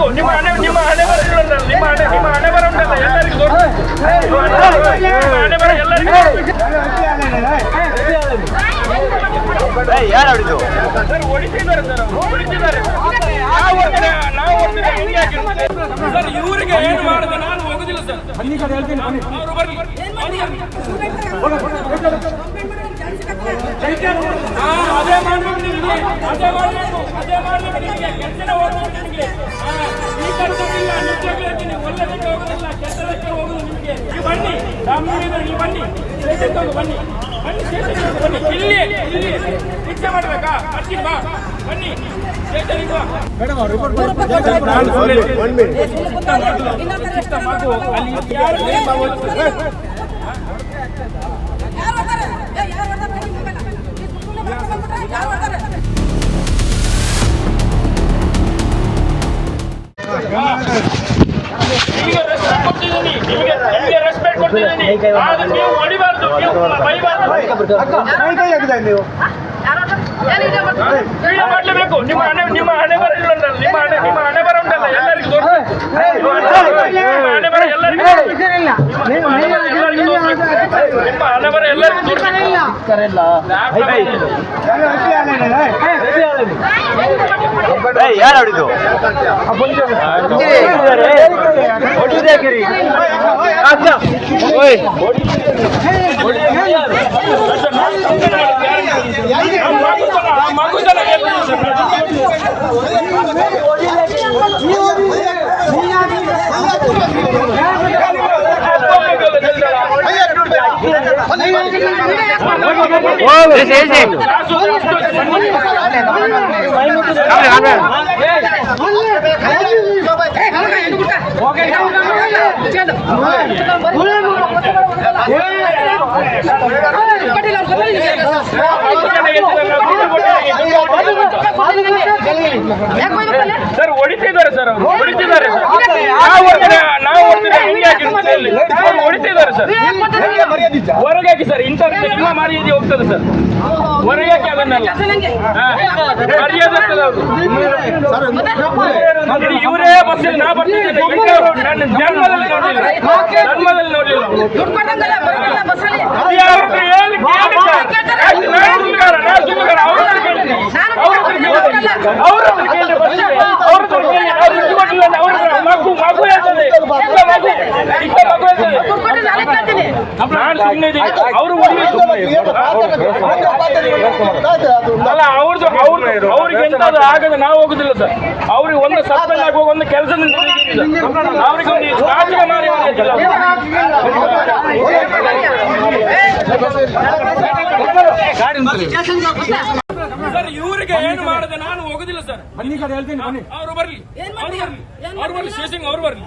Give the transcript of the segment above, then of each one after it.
ಮಾಡಲೇಬೇಕು ನಿಮ್ಮ ಹಣೆ ನಿಮ್ಮ ಹಣೆ ಬರ ಇಲ್ಲಲ್ಲ, ನಿಮ್ಮ ಹಣೆ ನಿಮ್ಮ ಹಣೆ ಬರ ಉಂಟಲ್ಲ ಎಲ್ಲರಿಗೂ ಗೊತ್ತು. ನಿಮ್ಮ ಹಣೆ ಬರ ಎಲ್ಲರಿಗೂ ಯಾರು ಸರ್ ಸರ್ ನಾವು ಹೊಡ್ತೀವಿ, ನಾವು ಹೊಡ್ತೀವಿ, ಹೆಂಗೆ ಹಾಕಿರ್ತೀವಿ? ಸರ್ ಇವರಿಗೆ ಏನು ಮಾಡಿದೆ? ನಾನು ಹೋಗುದಿಲ್ಲ ಸರ್. ಅವರು ಅದೇ ಮಾಡ್ಬೇಕು ನಿಮಗೆ ಅದೇ ಮಾಡ್ಬೇಕು ಅದೇ ಮಾಡ್ಬೇಕು ನಿಮಗೆ ಕೆಲ್ಸನೇ ಹೋಗ್ಬೇಕು ನಿಮಗೆ ಕರ್ತವ್ಯ ನಿಜವಾಗ್ಲೂ ಹೇಳ್ತೀನಿ ಒಳ್ಳೆದಕ್ಕೆ ಹೋಗೋದಿಲ್ಲ ಕೆಟ್ಟದಕ್ಕೆ ಹೋಗೋದು ನಿಮಗೆ ನೀವು ಬನ್ನಿ ರಾಮನಗರ ನೀವು ಬನ್ನಿ ಸ್ಟೇಷನ್ಗೆ ಹೋಗಿ ಬನ್ನಿ ಬನ್ನಿ ಸ್ಟೇಷನ್ಗೆ ಹೋಗಿ ಬನ್ನಿ ಇಲ್ಲಿ ಇಲ್ಲಿ ಶಿಕ್ಷೆ ಮಾಡಬೇಕಾ ಬರ್ತೀನಿ ಬಾ ಬನ್ನಿ ಸ್ಟೇಷನ್ಗೆ ನೀವು ಹೊಡಿಬಾರ್ದು ನೀವು ಬೈಬಾರ್ದು ವಿಡಿಯೋ ಮಾಡಲೇಬೇಕು ನಿಮ್ಮ ಹಣೆ ನಿಮ್ಮ ಹಣೆ ಬರ ನಿಮ್ಮ ಹಣೆ ನಿಮ್ಮ ಹಣೆ ಬರ ಉಂಟಲ್ಲ ಎಲ್ಲರಿಗೂ ಗೊತ್ತು. ನಿಮ್ಮ ಹಣೆ ಬರ ಎಲ್ಲರಿಗೂ ಗೊತ್ತು. ನಿಮ್ಮ ಹಣೆ ಬರ ಎಲ್ಲರಿಗೂ ಗೊತ್ತು. ನಿಮ್ಮ ಹಣೆ ಬರ ಎಲ್ಲರಿಗೂ ಗೊತ್ತು. ಯಾರು ಹೊಡಿದು ಆ ಮಗುತನ ಆ ಮಗುತನ ಗೆಲ್ತೀನಿ ಸರ್. ಸರ್ ಹೊಡಿತಿದ್ದಾರೆ ಸರ್ ಅವರು ಹೊಡಿತಿದ್ದಾರೆ ಸರ್ ನಾವು ಹೊಡ್ತೀವಿ ನಾವು ಹೊಡ್ತೀವಿ ಹೆಂಗೆ ಹಾಕಿರ್ತೀವಿ ಅಲ್ಲಿ ಅವ್ರು ಹೊಡಿತಿದ್ದಾರೆ ಸರ್ ಹೊರಗಾಕಿ ಸರ್ ಇಂಥ ನಿಮ್ಮ ಮರ್ಯಾದೆ ಹೋಗ್ತದೆ ಸರ್ ಹೊರಗಾಕಿ ಅದನ್ನೆಲ್ಲ. ಮರ್ಯಾದೆ ಇವರೇ ಬಸ್ ನಾ ನನ್ನ ಜನ್ಮದಲ್ಲಿ ಯಾರು ಹೇಳಿ ಕೇಳಿ ಅವರು ಅಲ್ಲ ಅವ್ರದ್ದು ಅವ್ರು ಅವ್ರಿಗೆ ಎಂತಾದ್ರೂ ಆಗದೆ ನಾವು ಹೋಗುದಿಲ್ಲ ಸರ್ ಅವ್ರಿಗೆ ಒಂದು ಸಸ್ಪೆಂಡ್ ಆಗುವಾಗ ಒಂದು ಕೆಲಸದಿಂದ ಅವ್ರಿಗೆ ಒಂದು ನಾಚಿಕೆ ಸರ್ ಇವರಿಗೆ ಏನು ಮಾಡದೆ ನಾನು ಹೋಗುದಿಲ್ಲ ಸರ್. ಬನ್ನಿ ಕಡೆ ಹೇಳ್ತೀನಿ ಬನ್ನಿ. ಅವರು ಬರ್ಲಿ. ಅವ್ರು ಬರ್ಲಿ. ಅವ್ರು ಬರ್ಲಿ. ಸ್ಟೇಷನ್ ಅವ್ರು ಬರ್ಲಿ.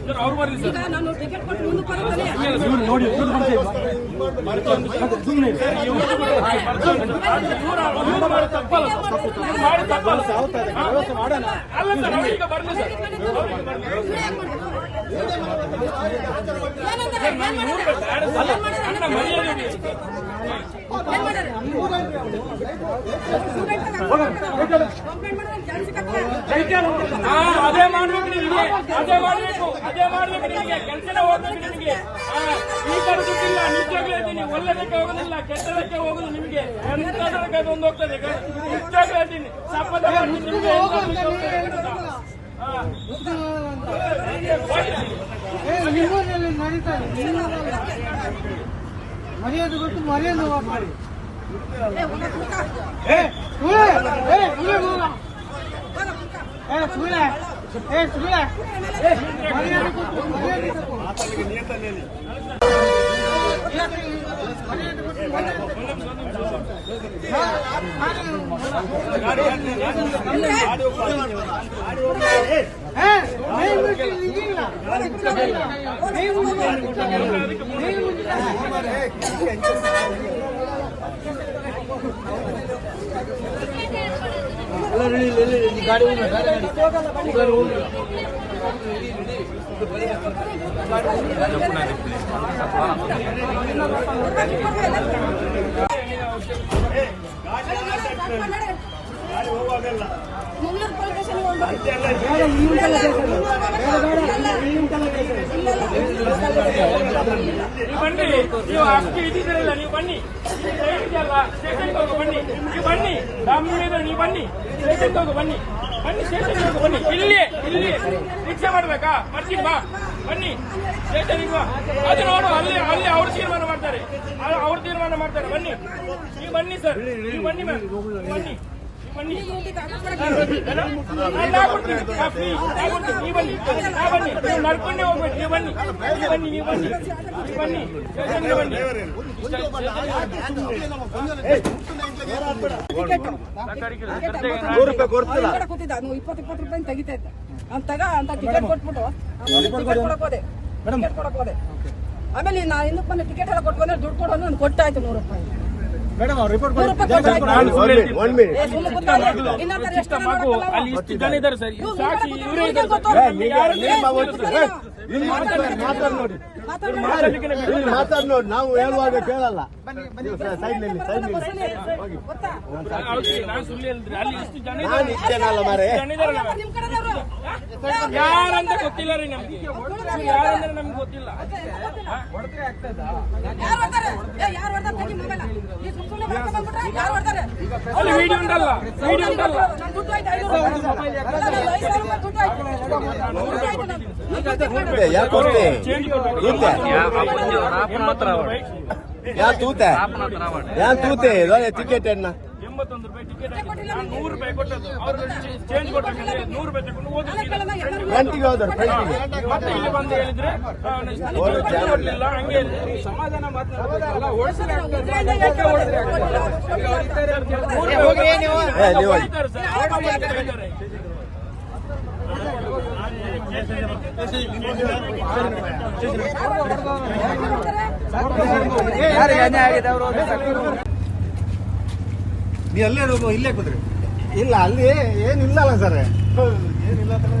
ಸರ್ ಅವ್ರು ಬರ್ಲಿ ಸರ್ ನಾನು ಟಿಕೆಟ್ ಕೊಟ್ಟು ಮುಂದೆ ಮಾಡಿ ತಪ್ಪಲ್ಲ ಸರ್. ಇವ್ರು ಮಾಡಿ ತಪ್ಪಲ್ಲ ಮಾಡೋಣ ಅಲ್ಲ ಸರ್ ಅವ್ರಿಗೆ ಬರ್ಲಿ ಸರ್ ನನ್ನ ಅದೇ ಮಾಡ್ಬೇಕು ನಿಮಗೆ ಅದೇ ಮಾಡ್ಬೇಕು ಅದೇ ಮಾಡ್ಬೇಕು ನಿಮಗೆ ಕೆಲಸನೇ ಹೋಗ್ಬೇಕು ನಿಮಗೆ ಈ ದುಡ್ಡಿಲ್ಲ ನಿಜವಾಗ್ಲೂ ಇದ್ದೀನಿ ಒಳ್ಳೆದಕ್ಕೆ ಹೋಗೋದಿಲ್ಲ ಕೆಟ್ಟದಕ್ಕೆ ಹೋಗುದು ನಿಮಗೆ ಅದೊಂದು ಹೋಗ್ತದೆ ನಿಜವಾಗ್ಲೂ ಹೇಳ್ತೀನಿ ಸಪ್ಪದ ಮರ್ಯಾದೆ ಗೊತ್ತು ಮರ್ಯಾದೆ ಮಾಡಿ ಏ, ಉನ್ನ ಕುಡ್ಕ. ಏ ಸುಳ್ಳೆ ಏ ಸುಳ್ಳೆ ಮಗ ಏ ಸುಳ್ಳೆ ಏ ಸುಳ್ಳೆ ಏ ಮರ್ಯಾದೆ ಕೊಟ್ಟು ಮರ್ಯಾದೆ ಮಂಗಳೂರು ನೀವು ಬನ್ನಿ, ನೀವು ಅಷ್ಟು ಇದ್ದಿದ್ದೀರಲ್ಲ, ನೀವು ಬನ್ನಿ. ಇದೆಯಲ್ಲ ಹೋಗಿ, ಬನ್ನಿ. ನೀವು ಬನ್ನಿ ನೀವು ಬನ್ನಿ. ಸ್ಟೇಷನ್ಗೆ ಹೋಗಿ, ಬನ್ನಿ. ಬನ್ನಿ ಹೋಗಿ, ಬನ್ನಿ. ಇಲ್ಲಿ ಇಲ್ಲಿ. ರಿಕ್ಷಾ ಮಾಡ್ಬೇಕಾ? ಬರ್ತೀನಿ, ಬಾ. ಬನ್ನಿ. ಬಾ ಅದು ಅಲ್ಲಿ ಅಲ್ಲಿ ಅವ್ರು ತೀರ್ಮಾನ ಮಾಡ್ತಾರೆ. ಅವ್ರು ತೀರ್ಮಾನ ಮಾಡ್ತಾರೆ. ಬನ್ನಿ. ನೀವು ಬನ್ನಿ, ಸರ್. ನೀವು ಬನ್ನಿ, ಮ್ಯಾಮ್. ಬನ್ನಿ. ನಡ್ಕೊಂಡೇ ನೀವು ಬನ್ನಿ ಬನ್ನಿ ನೀವು ಬನ್ನಿ ಬನ್ನಿ ಬನ್ನಿ ಕೂತಿದ್ದ ನೀವು ಇಪ್ಪತ್ತು ಇಪ್ಪತ್ತು ರೂಪಾಯಿ ತೆಗಿತಾ ಇದ್ದ ಅವ್ನು ತಗ ಅಂತ ಟಿಕೆಟ್ ಕೊಟ್ಬಿಟ್ಟು ಟಿಕೆಟ್ ಕೊಡಕ್ ಹೋದೆ ಟಿಕೆಟ್ ಕೊಡಕ್ ಹೋದೆ ಆಮೇಲೆ ನಾ ಹಿಂದಕ್ಕೆ ಬಂದು ಟಿಕೆಟ್ ಎಲ್ಲ ಕೊಟ್ಕೊಂಡ್ರೆ ದುಡ್ಡು ಕೊಡೋದು ನಾನು ಕೊಟ್ಟಾಯ್ತು ನೂರು ರೂಪಾಯಿ ಮೇಡಮ್ ಅವ್ರು ರಿಪೋರ್ಟ್ ಅಲ್ಲಿ ಇಷ್ಟು ಜನ ಇದ್ದಾರೆ ಸರ್. ಇವ್ರು ಸಾಕ್ಷಿ ಇವರೇ ಇದ್ದಾರೆ ಮಾತಾಡ ನೋಡಿ. ನಾವು ಹೇಳುವಾಗ ಕೇಳಲ್ಲ. ಸೈಡ್ನಲ್ಲಿ ಸೈಡ್ನಲ್ಲಿ. ಬಸ್ಸಲ್ಲಿ ಗೊತ್ತಾ? ನಾನು ಸುಳ್ಳು ಹೇಳಿದ್ರೆ ಅಲ್ಲಿ ಇಷ್ಟು ಜನ ಇದ್ದಾರೆ? ಇದ್ದೇನಲ್ಲ ಮಾರೆ. ಯಾರಂತ ಗೊತ್ತಿಲ್ಲ ರೀ ನಮ್ಗೆ. ಯಾರಂದ್ರೆ ನಮ್ಗೆ ಗೊತ್ತಿಲ್ಲ? ಅಲ್ಲಿ ವಿಡಿಯೋ ಉಂಟಲ್ಲ? ವಿಡಿಯೋ ಉಂಟಲ್ಲ? ದುಡ್ಡು ಆಯ್ತು? ದುಡ್ಡು ಆಯ್ತು. ಯಾಕೆ ಕೊಡ್ತಿ ಚೇಂಜ್ ಕೊಡ್ಬೇಕು ತೂತೆ? ಯಾಕೆ ಯಾ ತೂತೆ? ಯಾ ತೂತೆ? ನೋಡಿ ಟಿಕೆಟ್ ಅಣ್ಣ ಎಂಬತ್ತೊಂದು ರೂಪಾಯಿ ಟಿಕೆಟ್ ನೂರು ರೂಪಾಯಿ ಕೊಟ್ಟದ್ದು. ಅವರು ಚೇಂಜ್ ಕೊಟ್ಟಿಲ್ಲ ನೂರು ರೂಪಾಯಿ ತಗೊಂಡು ಹೋದ್ರು ಸೀದಾ. ಹೋದ್ರು ಮತ್ತೆ ಇಲ್ಲಿ ಬಂದು ಹೇಳಿದ್ರೆ ಕೊಡ್ಲಿಲ್ಲ. ಹಂಗೆ ಸಮಾಧಾನ ಓಡಿಸಿದ್ರೆ ನೀವು ಹೋಗಿ. ಹೊಡಿತಾರೆ ಸರ್ ಆಟೋ ಮಾಡ್ತಾ ಇದ್ದಾರೆ. ನೀ ಅಲ್ಲೇ ಹೋಗು ಇಲ್ಲೇ ಕುದ್ರಿ ಇಲ್ಲ ಅಲ್ಲಿ ಏನಿಲ್ಲಲ್ಲ ಸರ್ ಏನಿಲ್ಲ ತಾನೇ?